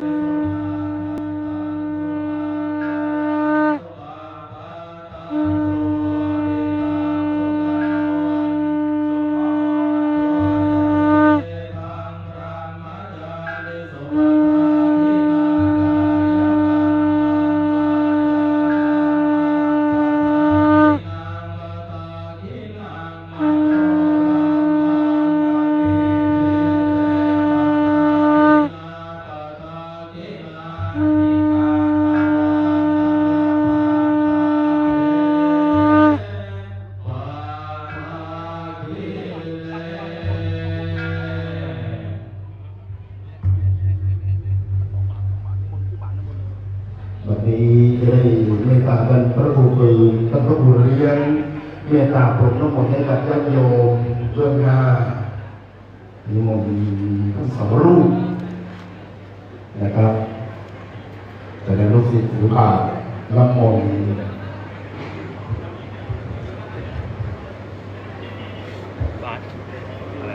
วัน นะครับ แต่ในลูกศิษย์ถือบาตรละมนต์บาทอะไร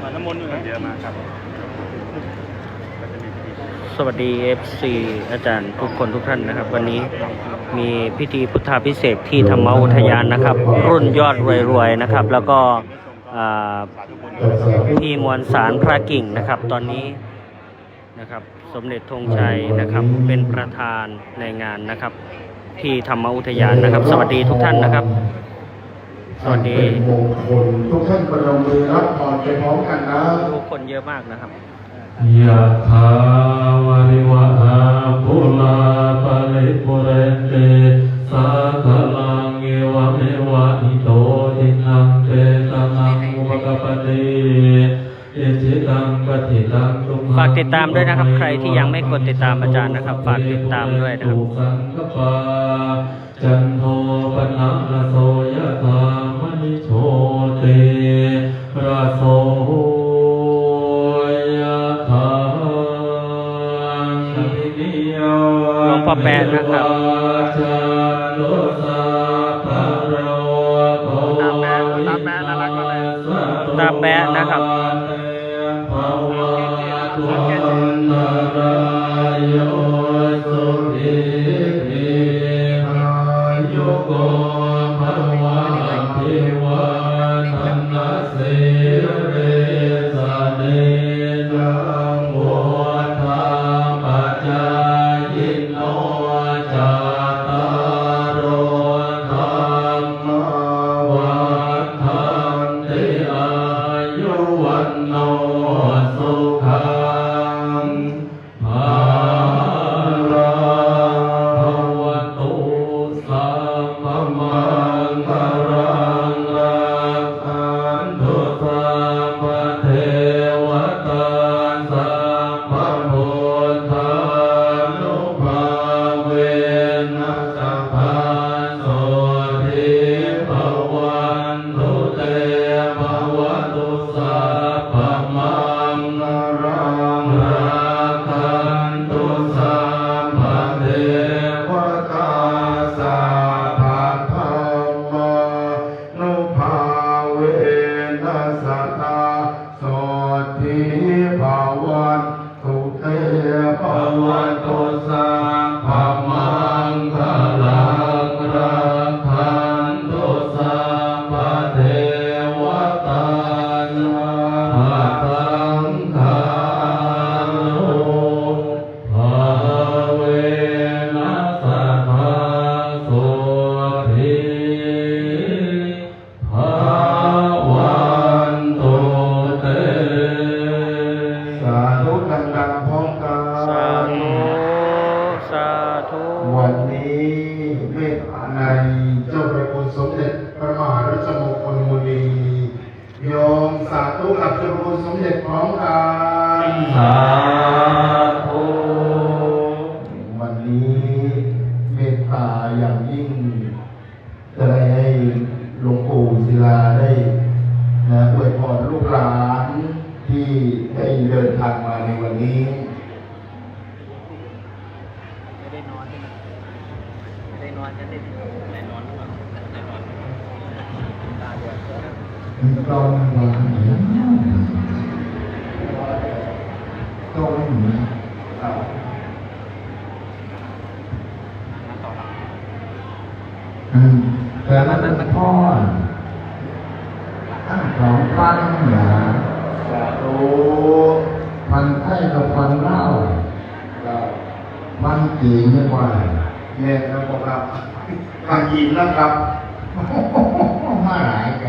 บาทน้ำมนต์อยู่นะเยอะมากครับก็จะมีพิธีสวัสดี FC อาจารย์ทุกคนทุกท่านนะครับ วันนี้มีพิธีพุทธาพิเศษกที่ธรรมอุทยานนะครับ รุ่นยอดรวยๆนะครับ แล้วก็อ่าพิธีมวลสารพระกิ่งนะครับ ตอนนี้ นะครับ สมเด็จธงชัยนะครับ เป็นประธานในงานนะครับ ที่ธรรมอุทยานนะครับ สวัสดีทุกท่านนะครับ สวัสดีเป็นมงคลทุกท่านประนมมือรับพรไปพร้อมกันนะทุกคนเยอะมากนะครับยะถาวาริวหาปุลาปะริปุเรนติสาคลังเอวะเมวะอิโตทินังเตตังังอุปกปปติ อิจิตังปฏิตังตุมหังฝากติดตามด้วยนะครับ ใครที่ยังไม่กดติดตามอาจารย์นะครับ ฝากติดตามด้วยนะครับตุสังกปาจันโทปนะระโสยะธามณิโชติระโสยะธาสัพพิติโยหลวงพ่อแปะนะครับจันโทสาภะโรโคตามแม่ตามแม่น่ารักมากเลยตามแม่นะครับ นี้เมตตาอย่างยิ่ง จะได้ให้หลวงปู่ศิลาได้นะอวยพรลูกหลานที่ได้เดินทางมาในวันนี้ไม่ได้นอนใช่ไหมไม่ได้นอน แต่ละเป็นพ่อทั้งสองฟังเหนาสาธุฟันไข้กับฟันเล่าครับฟันจีนไม่ไหวแม่ครับครับทางยินนะครับมาหลายแก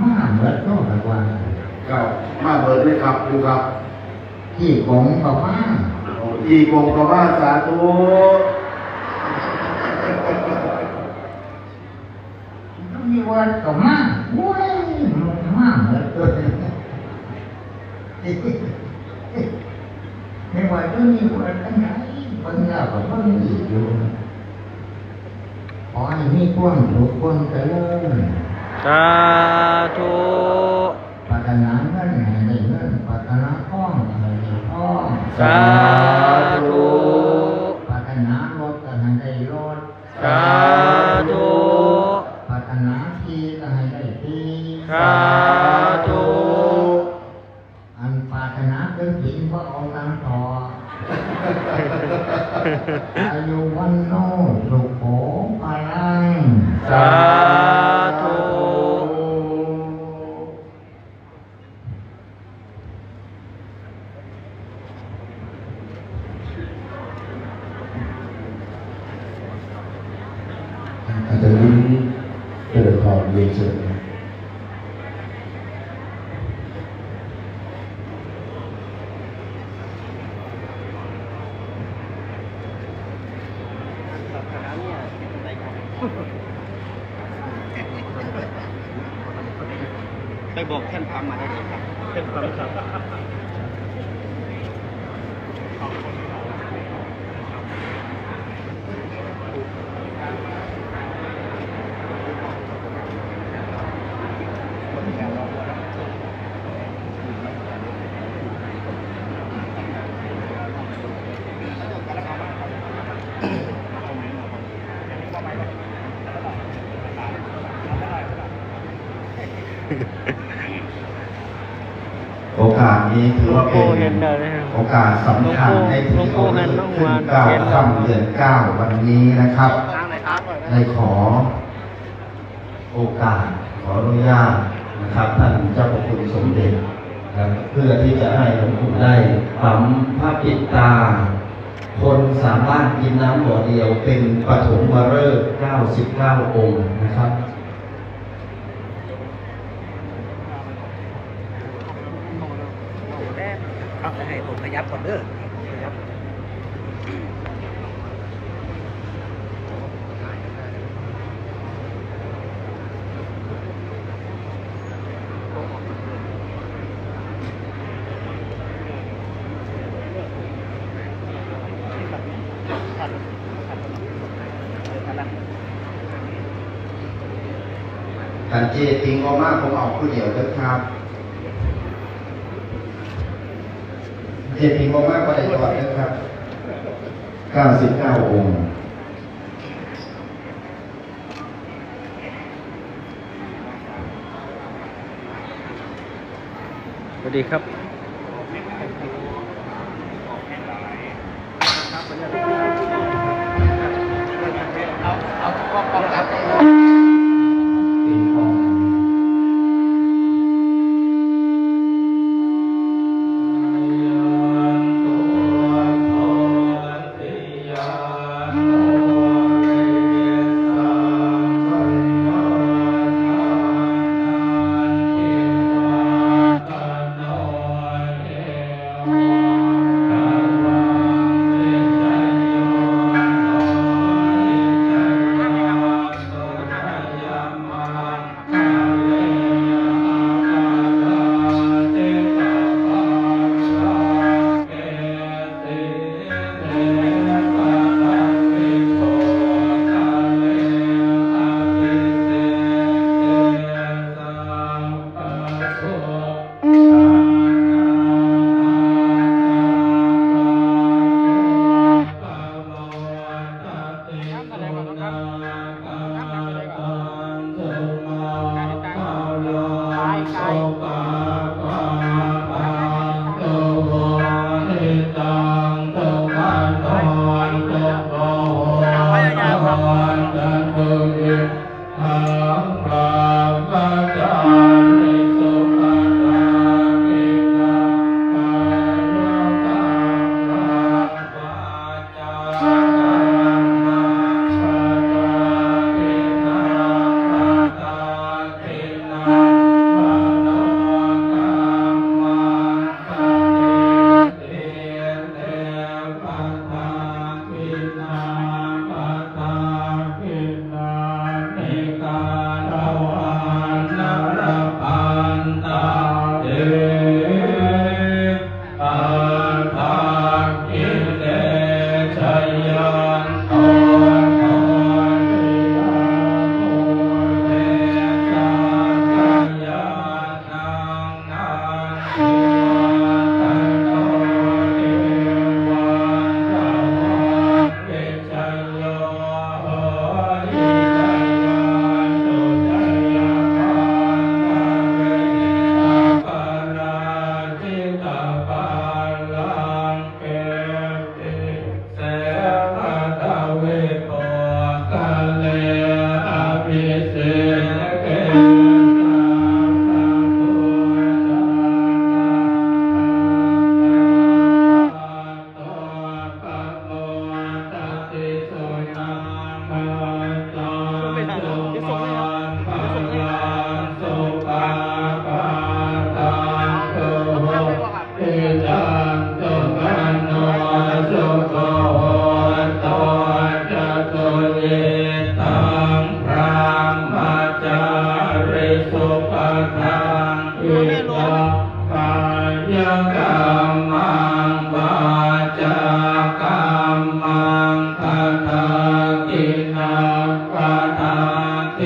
มาเหมือนโลกตะวันครับมาเบิดเลยครับดูครับที่กงกับมา อีกงกับว่าสาธุมีวันกับมาโอ้ยมาเหมือนตัวไม่ว่าจะมีวันอันไหนบางอย่างก็ต้องมีอยู่ขอให้มีความสุขความเจริญสาธุปรารถนาเงินให้ได้เงินปรารถนาทองให้ได้ทองสา อาจจะลิ้นเกิดความเย็นเฉย ไปบอกท่านพามาได้เลยครับท่านพามครับ โอกาสนี้ถือว่าเป็น หลวงปู่เห็นได้ไหมครับ โอ กาสสำคัญในหลวงปู่ที่เห็นน้องขึ้นเก้าเห็นแล้วค่ำเดือนเก้าวันนี้นะครับได้ขอโอกาสขออนุญาตนะครับท่านเจ้าพระคุณสมเด็จครับเพื่อที่จะให้หลวงปู่ได้ปั๊มพระปิดตา คนสามารถกินน้ำบ่อเดียวเป็นปฐมฤกษ์99 องค์นะครับ ให้ผมข ยับก่อนเด้อขยับกันเจติงออกมาผมเอาผู้เดียวเด้อครับ เจ็ดปีมองมากกว่าได้ตลอดนะครับเก้าสิบเก้าองค์สวัสดีครับ Ananda.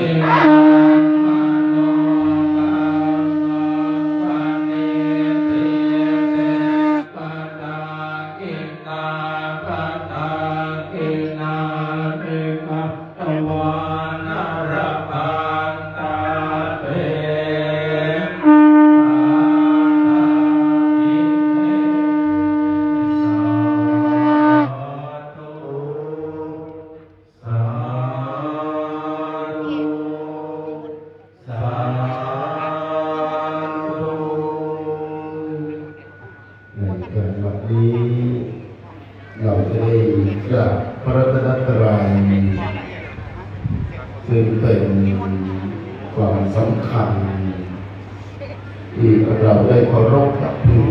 กิารพกับถือ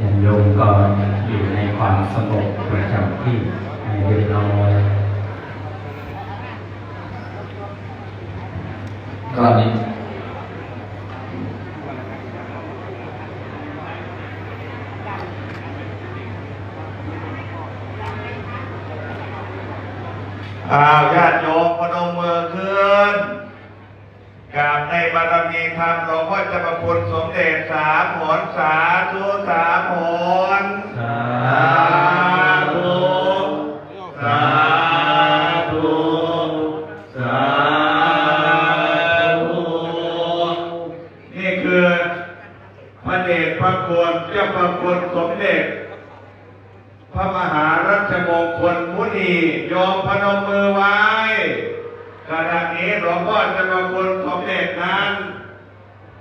ญาติโยมก็อยู่ในความสงบประจำที่ในเรียบร้อยกรณี อ้าวญาติโยมพนมมือขึ้นกราบในบารมีธรร มหลวงพ่อเจ้าประคุณสมเด็จสามหนสาธุสามหนสาธุสาธุสาธุนี่คือพระเดชพระคุณเจ้าประคุณสมเด็จ พระมหารัชมงคลมุนียอมพนมมือไว้ขณะนี้หลวงพ่อจะมาคุณสมเด็จนั้น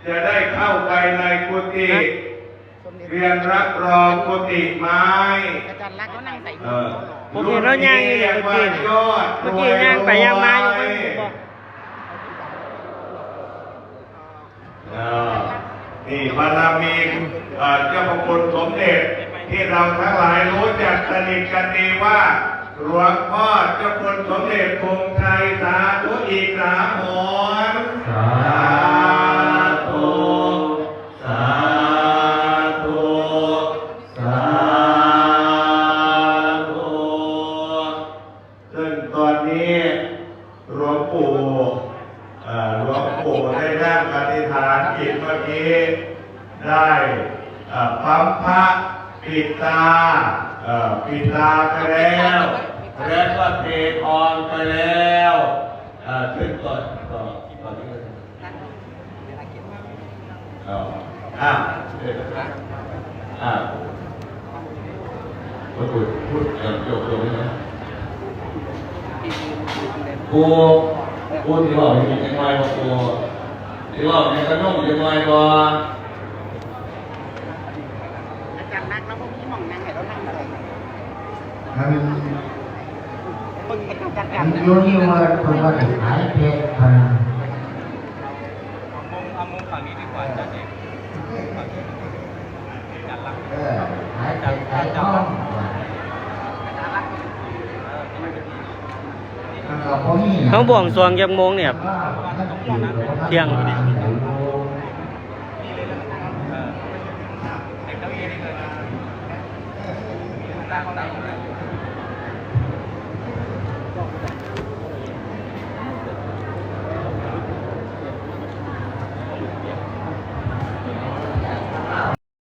จะได้เข้าไปในกุฏิเรียนรับรองกุฏิไม้อาจารย์รักก็นั่งใส่เออผมเห็นแล้วย่างอยู่เนี่ยเมื่อกี้นี่ยอดเมื่อกี้ย่างไปย่างมาอยู่รวเพิ่นบอกเออนี่บารมีเอ่อเจ้าพระคุณสมเด็จที่เราทั้งหลายรู้จักสนิทกันดีว่าหลวงพ่อเจ้าคุณสมเด็จคงชัยสาธุอีกสามหนสาธุสาธุสาธุ ซึ่งตอนนี้หลวงปู่เอ่อหลวงปู่ได้นั่งอธิษฐานจิตเมื่อกี้ได้เอ่อปั๊มพระปิดตาเอ่อปิดตาไปแล้ว แล้วก็เททองไปแล้วเอ่อขึ้นก่อนก่อนก่อนที่จะเอา อะเดี๋ยวนะอะพูดพูดพูดเอ่อจบตรงนี้นะกูกูที่บอกอยู่ยังไงบอกกูที่บอกในขนมยังไงบ่อาจารย์รักแล้วพวกนี้มองนั่งให้เรานั่งอะไรท่านเพิ่งเป็นอาจารย์กันนะโยนิวาตัวว่าจะหายเพชรพัน มุมเอามุมฝั่งนี้ดีกว่าอาจารย์เอกฝั่งนี้อาจารย์รัก เออหายเพชรหายทองอาจากแล้วก็พวกนี้เขาบวงสวงจากโมงเนี่ยเที่ยงเนี่ยนะตั้งตั้ง